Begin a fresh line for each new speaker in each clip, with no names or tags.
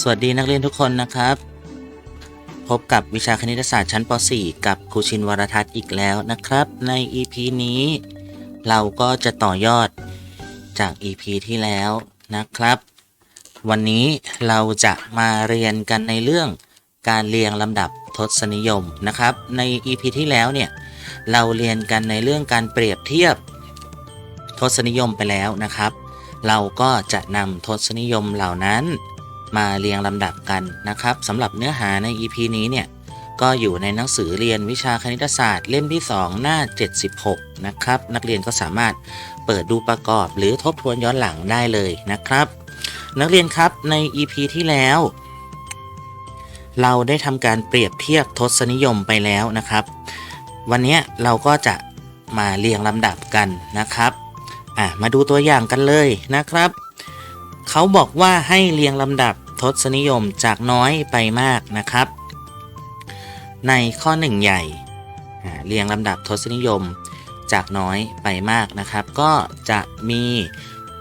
สวัสดีนักเรียนทุกคนนะครับ พบกับวิชาคณิตศาสตร์ชั้นป .4 กับครูชินวรทัศน์อีกแล้วนะครับ ใน EP นี้ เราก็จะต่อยอดจาก EP ที่แล้วนะครับ วันนี้เราจะมาเรียนกันในเรื่องการเรียงลำดับทศนิยมนะครับ ใน EP ที่แล้วเนี่ยเราเรียนกันในเรื่องการเปรียบเทียบทศนิยมไปแล้วนะครับ เราก็จะนำทศนิยมเหล่านั้น มาเรียงลำดับกันนะครับสำหรับเนื้อหาใน EP นี้เนี่ยก็อยู่ในหนังสือเรียนวิชาคณิตศาสตร์เล่มที่ 2 หน้า 76 นะครับ นักเรียนก็สามารถเปิดดูประกอบหรือทบทวนย้อนหลังได้เลยนะครับ นักเรียนครับใน EP ที่แล้ว เราได้ทำการเปรียบเทียบทศนิยมไปแล้วนะครับ วันนี้เราก็จะมาเรียงลำดับกันนะครับอะมาดูตัวอย่างกันเลยนะครับ เขาบอกว่าให้เรียงลำดับ ทศนิยมจากน้อยไปมากนะครับ ในข้อ 1 ใหญ่เรียงลำดับทศนิยมจากน้อยไปมากนะครับ ก็จะมี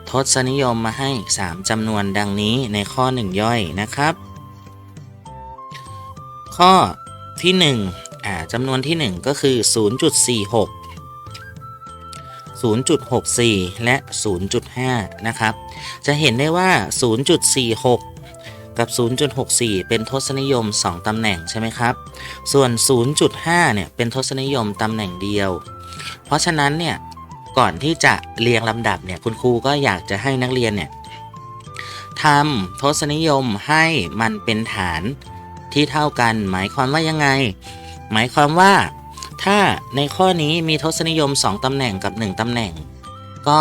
ทศนิยมมาให้ 3จำนวนดังนี้ในข้อ 1 ย่อยนะครับ ข้อที่1อ่าจำนวนที่ 1 ก็คือ 0.46 0.64 และ 0.5 นะครับ จะเห็นได้ว่า 0.46 กับ 0.64 เป็นทศนิยม 2 ตำแหน่งใช่ไหมครับ ส่วน 0.5 เนี่ยเป็นทศนิยมตำแหน่งเดียว เพราะฉะนั้นเนี่ยก่อนที่จะเรียงลำดับเนี่ยคุณครูก็อยากจะให้นักเรียนเนี่ยทำทศนิยมให้มันเป็นฐานที่เท่ากัน หมายความว่ายังไง หมายความว่า ถ้าในข้อนี้มีทศนิยม 2 ตำแหน่งกับ 1 ตำแหน่ง ก็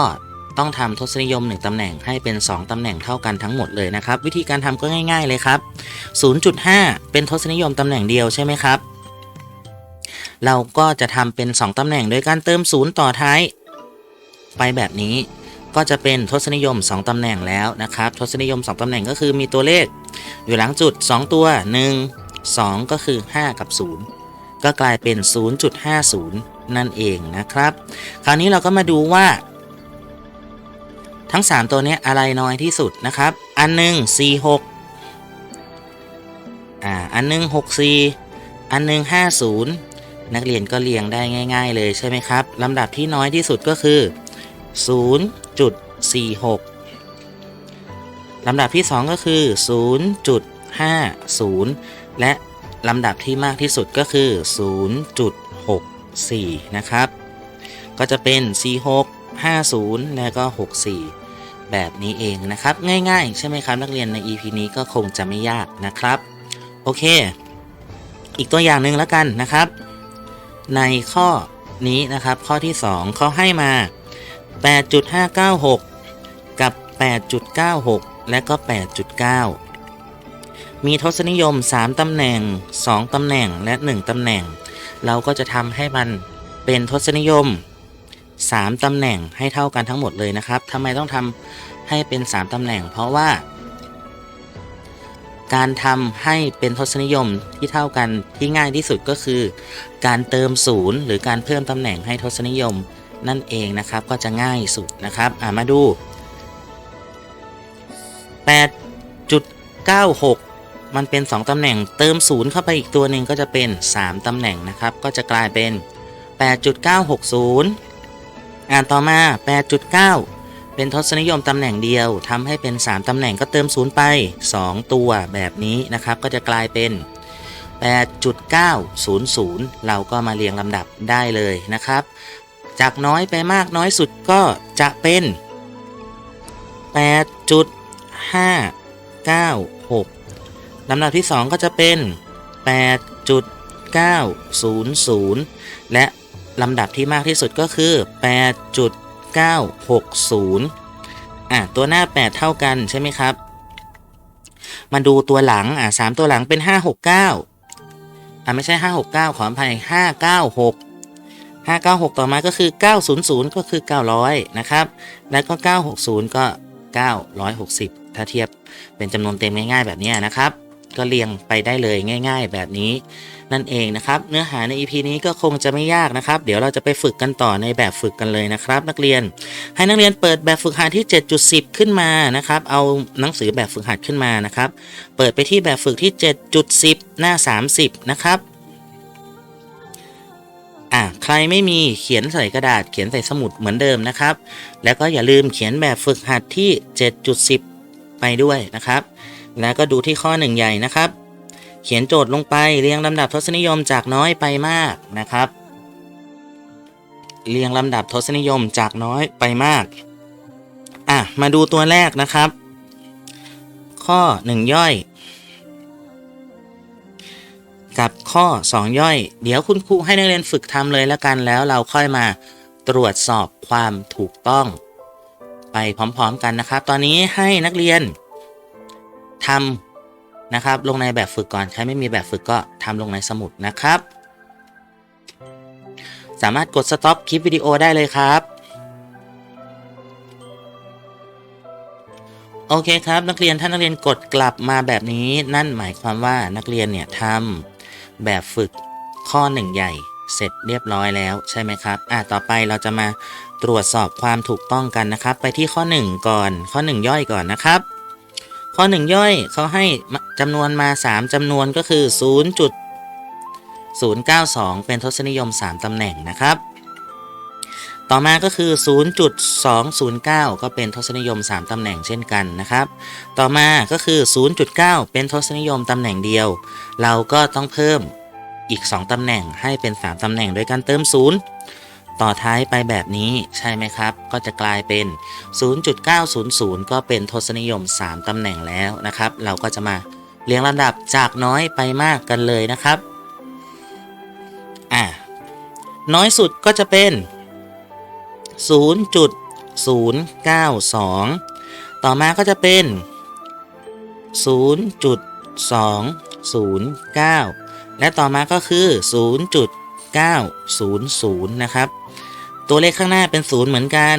ต้องทำทศนิยม 1ตำแหน่งให้เป็น 2ตำแหน่งเท่ากันทั้งหมดเลยนะครับ วิธีการทำก็ง่ายๆเลยครับ 0.5 เป็นทศนิยมตำแหน่งเดียวใช่ไหมครับ เราก็จะทำเป็น 2ตำแหน่งโดยการเติม 0 ต่อท้าย ไปแบบนี้ก็จะเป็นทศนิยม 2ตำแหน่งแล้วนะครับ ทศนิยม 2ตำแหน่งก็คือมีตัวเลข อยู่หลังจุด 2 ตัว 1 2 ก็คือ 5 กับ 0 ก็กลายเป็น 0.50 นั่นเองนะครับ คราวนี้เราก็มาดูว่า ทั้ง 3 ตัวนี้อะไรน้อยที่สุดนะครับ อันหนึ่ง46อ่าอันหนึ่ง64 อันหนึ่ง50 นักเรียนก็เรียงได้ง่าย ๆ เลยใช่ไหมครับลำดับที่น้อยที่สุดก็คือ 0.46ลำดับที่ 2 ก็คือ 0.50 และลำดับที่มากที่สุดก็คือ 0.64 นะครับ ก็จะเป็น 46 50 และก็ 64 แบบนี้เองนะครับ ง่ายๆ ใช่ไหมครับนักเรียนใน EP นี้ก็คงจะไม่ยากนะครับ โอเค อีกตัวอย่างหนึ่งแล้วกันนะครับ ในข้อนี้นะครับ ข้อที่ 2 เขาให้มา 8.596 กับ 8.96 และก็ 8.9 มีทศนิยม 3 ตำแหน่ง 2 ตำแหน่งและ 1 ตำแหน่ง เราก็จะทำให้มันเป็นทศนิยม 3 ตำแหน่งให้เท่ากันทั้งหมดเลยนะครับทำไมต้องทำให้เป็น 3 ตำแหน่ง เพราะว่า การทำให้เป็นทศนิยมที่เท่ากันที่ง่ายที่สุดก็คือ การเติมศูนย์หรือการเพิ่มตำแหน่งให้ทศนิยมนั่นเองนะครับก็จะง่ายสุดนะครับามาดู 8.96 มันเป็น 2 ตำแหน่ง เติมศูนย์เข้าไปอีกตัวหนึ่งก็จะเป็น 3 ตำแหน่งนะครับ ก็จะกลายเป็น 8.960 อ่านต่อมา 8.9 เป็นทศนิยมตำแหน่งเดียวทำให้เป็น 3 ตำแหน่งก็เติมศูนย์ไป 2 ตัวแบบนี้นะครับ ก็จะกลายเป็น 8.900 เราก็มาเรียงลำดับได้เลยนะครับ จากน้อยไปมากน้อยสุดก็จะเป็น 8.596ลำดับที่ 2 ก็จะเป็น 8.900 และ ลำดับที่มากที่สุดก็คือ 8.960 อะ ตัวหน้า 8 เท่ากันใช่ไหมครับ มาดูตัวหลัง อะ 3 ตัวหลังเป็น 569 อะ ไม่ใช่ 569 ขออภัย 596 596 ต่อมาก็คือ 900 ก็คือ 900 นะครับ แล้วก็ 960 ก็ 960 ถ้าเทียบเป็นจำนวนเต็มง่ายๆแบบนี้นะครับ ก็เรียงไปได้เลยง่าย ๆ แบบนี้นั่นเองนะครับ เนื้อหาใน EP นี้ก็คงจะไม่ยากนะครับ เดี๋ยวเราจะไปฝึกกันต่อในแบบฝึกกันเลยนะครับ นักเรียน ให้นักเรียนเปิดแบบฝึกหัดที่ 7.10 ขึ้นมานะครับ เอาหนังสือแบบฝึกหัดขึ้นมานะครับ เปิดไปที่แบบฝึกที่ 7.10 หน้า 30 นะครับอะใครไม่มีเขียนใส่กระดาษเขียนใส่สมุดเหมือนเดิมนะครับ แล้วก็อย่าลืมเขียนแบบฝึกหัดที่ 7.10 ไปด้วยนะครับ แล้วก็ดูที่ข้อหนึ่งใหญ่นะครับ เขียนโจทย์ลงไปเรียงลำดับทศนิยมจากน้อยไปมากนะครับ เรียงลำดับทศนิยมจากน้อยไปมาก อะ มาดูตัวแรกนะครับ ข้อ 1 ย่อย กับข้อ 2 ย่อย เดี๋ยวคุณครูให้นักเรียนฝึกทำเลยแล้วกันแล้วเราค่อยมาตรวจสอบความถูกต้อง ไปพร้อมๆกันนะครับ ตอนนี้ให้นักเรียน ทำนะครับ ลงในแบบฝึกก่อน ใครไม่มีแบบฝึกก็ทำลงในสมุดนะครับ สามารถกดสต็อปคลิปวิดีโอได้เลยครับ โอเคครับ นักเรียนถ้านักเรียนกดกลับมาแบบนี้ นั่นหมายความว่านักเรียนเนี่ยทำแบบฝึกข้อหนึ่งใหญ่เสร็จเรียบร้อยแล้วใช่ไหมครับ อะต่อไปเราจะมาตรวจสอบความถูกต้องกันนะครับ ไปที่ข้อ 1 ก่อน ข้อ 1 ย่อยก่อนนะครับ ข้อ 1 ย่อยเขาให้จำนวนมา 3จำนวนก็คือ 0.092 เป็นทศนิยม 3 ตำแหน่งนะครับ ต่อมาก็คือ 0.209 ก็เป็นทศนิยม 3 ตำแหน่งเช่นกันนะครับ ต่อมาก็คือ 0.9 เป็นทศนิยมตำแหน่งเดียว เราก็ต้องเพิ่มอีก 2 ตำแหน่งให้เป็น 3 ตำแหน่งโดยการเติม 0 ต่อท้ายไปแบบนี้ใช่ไหมครับ ก็จะกลายเป็น 0.900 ก็เป็นทศนิยม 3 ตำแหน่งแล้วนะครับ เราก็จะมาเรียงลำดับจากน้อยไปมากกันเลยนะครับอะน้อยสุดก็จะเป็น 0.092 ต่อมาก็จะเป็น 0.209 และต่อมาก็คือ 0.900 นะครับ ตัวเลขข้างหน้าเป็น0เหมือนกัน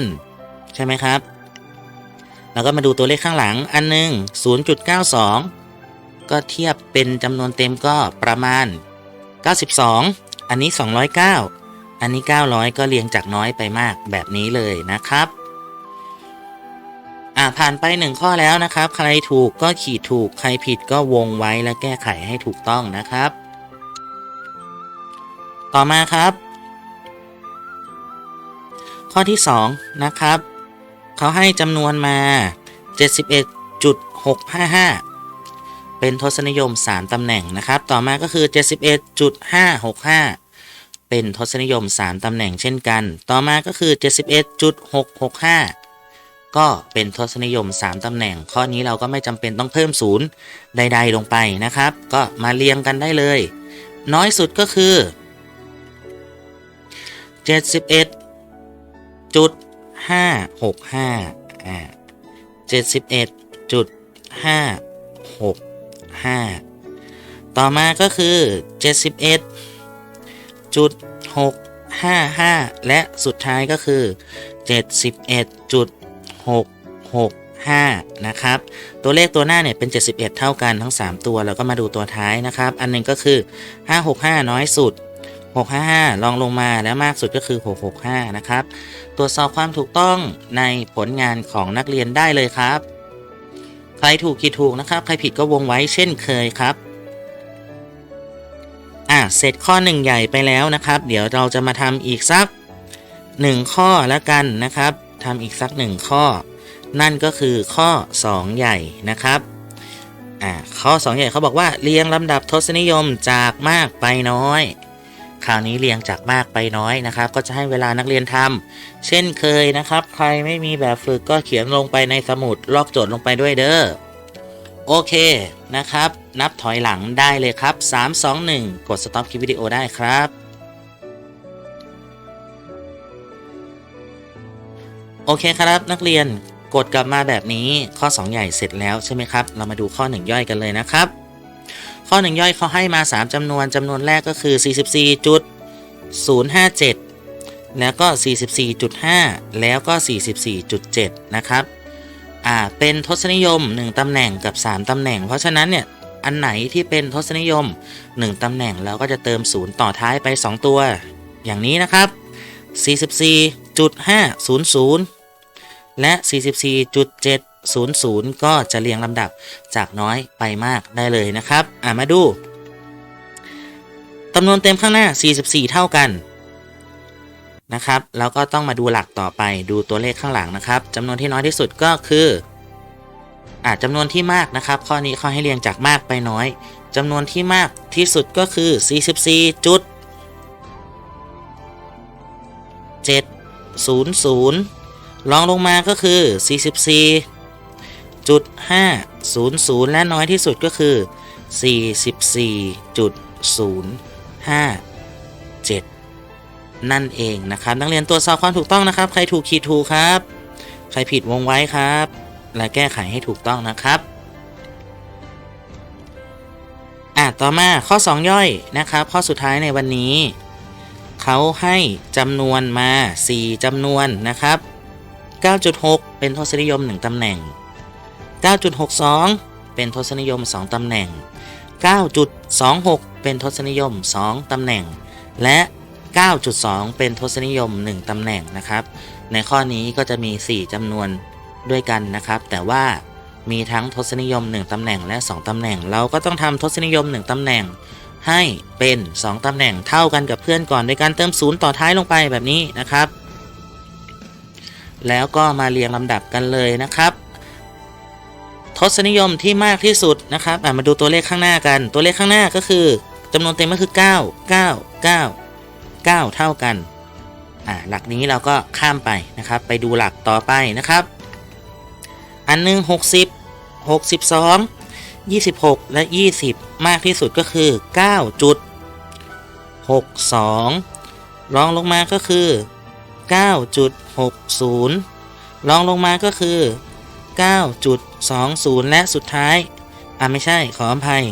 ใช่ไหมครับ แล้วก็มาดูตัวเลขข้างหลังอันหนึ่ง0.92 ก็เทียบเป็นจำนวนเต็มก็ประมาณ 92 อันนี้ 209 อันนี้ 900 ก็เรียงจากน้อยไปมากแบบนี้เลยนะครับอ่าผ่านไป1ข้อแล้วนะครับ ใครถูกก็ขีดถูก ใครผิดก็วงไว้และแก้ไขให้ถูกต้องนะครับ ต่อมาครับ ข้อที่ 2 นะครับ เขาให้จำนวนมา 71.655 เป็นทศนิยม 3ตำแหน่งนะครับ ต่อมาก็คือ 71.565 เป็นทศนิยม 3ตำแหน่งเช่นกัน ต่อมาก็คือ 71.665 ก็เป็นทศนิยม 3ตำแหน่ง ข้อนี้เราก็ไม่จำเป็นต้องเพิ่มศูนย์ใด ๆ ลงไปนะครับ ก็มาเรียงกันได้เลย น้อยสุดก็คือ 71 จุดห้าหกห้าอ่าเจ็ดสิบเอ็ดจุดห้าหกห้าต่อมาก็คือเจ็ดสิบเอ็ดจุดหกห้าห้าและสุดท้ายก็คือเจ็ดสิบเอ็ดจุดหกหกห้านะครับ ตัวเลขตัวหน้าเนี่ยเป็น 71 เท่ากันทั้ง 3 ตัว แล้วก็มาดูตัวท้ายนะครับ อันหนึงก็คือ 565 น้อยสุด 655ลองลงมาแล้วมากสุดก็คือ 665 นะครับ ตรวจสอบความถูกต้องในผลงานของนักเรียนได้เลยครับ ใครถูกกี่ถูกนะครับ ใครผิดก็วงไว้เช่นเคยครับอะเสร็จข้อ1ใหญ่ไปแล้วนะครับ เดี๋ยวเราจะมาทำอีกสัก 1 ข้อแล้วกันนะครับทำอีกสัก 1 ข้อ นั่นก็คือข้อ 2 ใหญ่นะครับอ่าข้อ 2 ใหญ่เขาบอกว่าเรียงลำดับทศนิยมจากมากไปน้อย คราวนี้เรียงจากมากไปน้อยนะครับ ก็จะให้เวลานักเรียนทำเช่นเคยนะครับ ใครไม่มีแบบฝึกก็เขียนลงไปในสมุดลอกโจทย์ลงไปด้วยเด้อโอเคนะครับ นับถอยหลังได้เลยครับ 3 2 1 กดสต็อปคลิปวิดีโอได้ครับ โอเคครับนักเรียนกดกลับมาแบบนี้ข้อ 2 ใหญ่เสร็จแล้วใช่ไหมครับ เรามาดูข้อ 1 ย่อยกันเลยนะครับ ข้อ1ย่อยเขาให้มา 3จำนวนจำนวนแรกก็คือ 44.057 แล้วก็ 44.5 แล้วก็ 44.7 นะครับอ่าเป็นทศนิยม 1ตำแหน่งกับ 3ตำแหน่ง เพราะฉะนั้นเนี่ยอันไหนที่เป็นทศนิยม 1ตำแหน่งเราก็จะเติมศูนย์ต่อท้ายไป 2 ตัว อย่างนี้นะครับ 44.500 และ 44.7 00 ก็จะเรียงลำดับจากน้อยไปมากได้เลยนะครับอ่ามาดูจำนวนเต็มข้างหน้า 44 เท่ากันนะครับ แล้วก็ต้องมาดูหลักต่อไปดูตัวเลขข้างหลังนะครับจำนวนที่น้อยที่สุดก็คืออาจำนวนที่มากนะครับ ข้อนี้เขาให้เรียงจากมากไปน้อยจำนวนที่มากที่สุดก็คือ 44จุด700รองลงมาก็คือ 44 จุด500 และน้อยที่สุดก็คือ 44.057 นั่นเองนะครับนักเรียนตรวจสอบความถูกต้องนะครับ ใครถูกขีดถูกครับ ใครผิดวงไว้ครับ และแก้ไขให้ถูกต้องนะครับอะต่อมาข้อ 2 ย่อยนะครับ ข้อสุดท้ายในวันนี้ เขาให้จำนวนมา 4จำนวนนะครับ 9.6 เป็นทศนิยม 1ตำแหน่ง 9.62 เป็นทศนิยม 2 ตำแหน่ง 9.26 เป็นทศนิยม 2 ตำแหน่ง และ 9.2 เป็นทศนิยม 1 ตำแหน่งนะครับ ในข้อนี้ก็จะมี 4จำนวนด้วยกันนะครับ แต่ว่ามีทั้งทศนิยม 1 ตำแหน่งและ 2 ตำแหน่ง เราก็ต้องทำทศนิยม 1 ตำแหน่ง ให้เป็น 2 ตำแหน่งเท่ากันกับเพื่อนก่อนโดยการเติมศูนย์ต่อท้ายลงไปแบบนี้นะครับ แล้วก็มาเรียงลำดับกันเลยนะครับ ทศนิยมที่มากที่สุดนะครับอะมาดูตัวเลขข้างหน้ากัน ตัวเลขข้างหน้าก็คือจำนวนเต็มก็คือ 9 9 9 9 เท่ากันอะหลักนี้เราก็ข้ามไปนะครับ ไปดูหลักต่อไปนะครับ อันหนึ่ง60 62 26 และ 20 มากที่สุดก็คือ9.62 รองลงมาก็คือ 9.60 รองลงมาก็คือ 9.20 และสุดท้าย อะไม่ใช่ขออภัย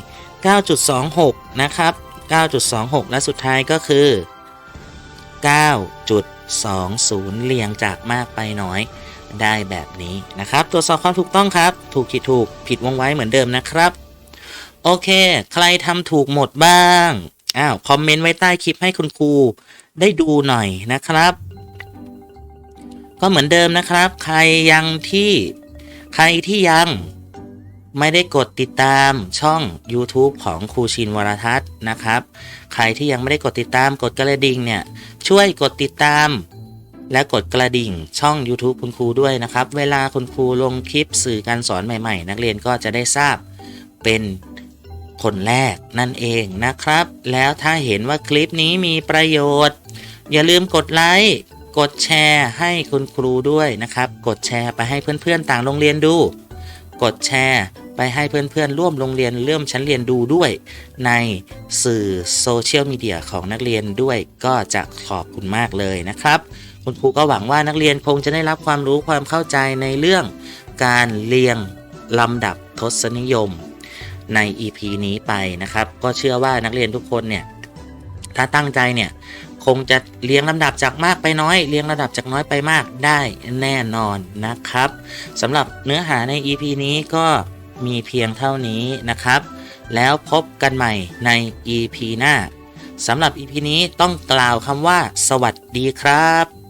9.26 นะครับ 9.26 และสุดท้ายก็คือ 9.20 เรียงจากมากไปน้อยได้แบบนี้นะครับ ตรวจสอบความถูกต้องครับ ถูกผิดถูกผิดวงไว้เหมือนเดิมนะครับ โอเค ใครทำถูกหมดบ้างอ้าวคอมเมนต์ไว้ใต้คลิปให้คุณครูได้ดูหน่อยนะครับ ก็เหมือนเดิมนะครับ ใครยังที่ ใครที่ยังไม่ได้กดติดตามช่อง YouTube ของครูชินวรทัศน์นะครับ ใครที่ยังไม่ได้กดติดตามกดกระดิ่งเนี่ยช่วยกดติดตาม และกดกระดิ่งช่อง YouTube คุณครูด้วยนะครับ เวลาคุณครูลงคลิปสื่อการสอนใหม่ๆ นักเรียนก็จะได้ทราบเป็นคนแรกนั่นเองนะครับ แล้วถ้าเห็นว่าคลิปนี้มีประโยชน์ อย่าลืมกดไลค์ กดแชร์ให้คุณครูด้วยนะครับ กดแชร์ไปให้เพื่อนๆต่างโรงเรียนดู กดแชร์ไปให้เพื่อนๆร่วมโรงเรียนเริ่มชั้นเรียนดูด้วย ในสื่อโซเชียลมีเดียของนักเรียนด้วยก็จะขอบคุณมากเลยนะครับ คุณครูก็หวังว่านักเรียนคงจะได้รับความรู้ความเข้าใจในเรื่องการเรียงลำดับทศนิยมใน EP นี้ไปนะครับ ก็เชื่อว่านักเรียนทุกคนเนี่ย ถ้าตั้งใจเนี่ย คงจะเลี้ยงลำดับจากมากไปน้อย เลี้ยงลำดับจากน้อยไปมากได้แน่นอนนะครับสำหรับเนื้อหาใน EP นี้ก็มีเพียงเท่านี้นะครับ แล้วพบกันใหม่ใน EP หน้าสำหรับ EP นี้ต้องกล่าวคำว่า สวัสดีครับ